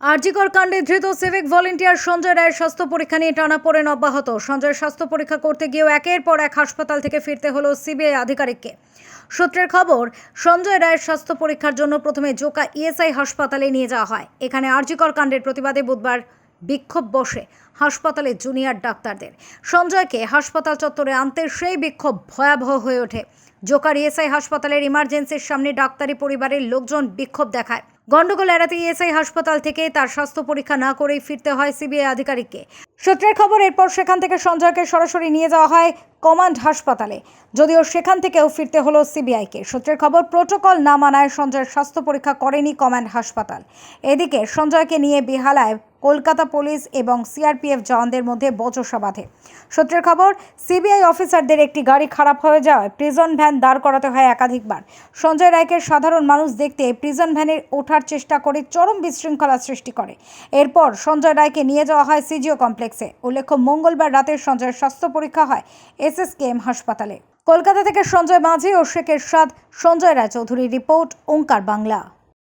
আরজিকর কাণ্ডে ধৃত civic volunteer Sanjay রায়ের স্বাস্থ্য পরীক্ষা নিয়ে টানাপোড়েন অব্যাহত। সঞ্জয়ের স্বাস্থ্য পরীক্ষা করতে গিয়েও একের পর এক হাসপাতাল থেকে ফিরতে হলো সিবিআই আধিকারিককে। সূত্রের খবর, সঞ্জয় রায়ের স্বাস্থ্য পরীক্ষার জন্য প্রথমে জোকা ইএসআই হাসপাতালে নিয়ে যাওয়া হয়। এখানে আরজিকর কাণ্ডের প্রতিবাদে বুধবার বিক্ষোভ বসে হাসপাতালে জুনিয়র ডাক্তারদের। সঞ্জয়কে হাসপাতাল চত্বরে আনতে সেই বিক্ষোভ ভয়াবহ হয়ে ওঠে। জোকার ইএসআই হাসপাতালের ইমার্জেন্সির সামনে ডাক্তারি পরিবারের লোকজন বিক্ষোভ দেখায়। গন্ডগোল এড়াতে ইএসআই হাসপাতাল থেকে তার স্বাস্থ্য পরীক্ষা না করেই ফিরতে হয় সিবিআই আধিকারিককে। সূত্রের খবর, এরপর সেখান থেকে সঞ্জয়কে সরাসরি নিয়ে যাওয়া হয় কমান্ড হাসপাতালে। যদিও সেখান থেকেও ফিরতে হলো সিবিআইকে। সূত্রের খবর, প্রোটোকল না মানায় সঞ্জয়ের স্বাস্থ্য পরীক্ষা করেনি কমান্ড হাসপাতাল। এদিকে সঞ্জয়কে নিয়ে বেহালায় কলকাতা পুলিশ এবং সিআরপিএফ জওয়ানদের মধ্যে বচসা বাঁধে। সূত্রের খবর, সিবিআই অফিসারদের একটি গাড়ি খারাপ হয়ে যাওয়ায় প্রিজন ভ্যান দাঁড় করাতে হয় একাধিকবার। সঞ্জয় রায়কে সাধারণ মানুষ দেখতে প্রিজন ভ্যানে ওঠার চেষ্টা করে চরম বিশৃঙ্খলা সৃষ্টি করে। এরপর সঞ্জয় রায়কে নিয়ে যাওয়া হয় সিজিও কমপ্লেক্সে। উল্লেখ্য, মঙ্গলবার রাতে সঞ্জয়ের স্বাস্থ্য পরীক্ষা হয় এসএসকেএম হাসপাতালে। কলকাতা থেকে সঞ্জয় মাঝি ও শেখের সাদ সঞ্জয় রায় চৌধুরীর রিপোর্ট, ওঙ্কার বাংলা।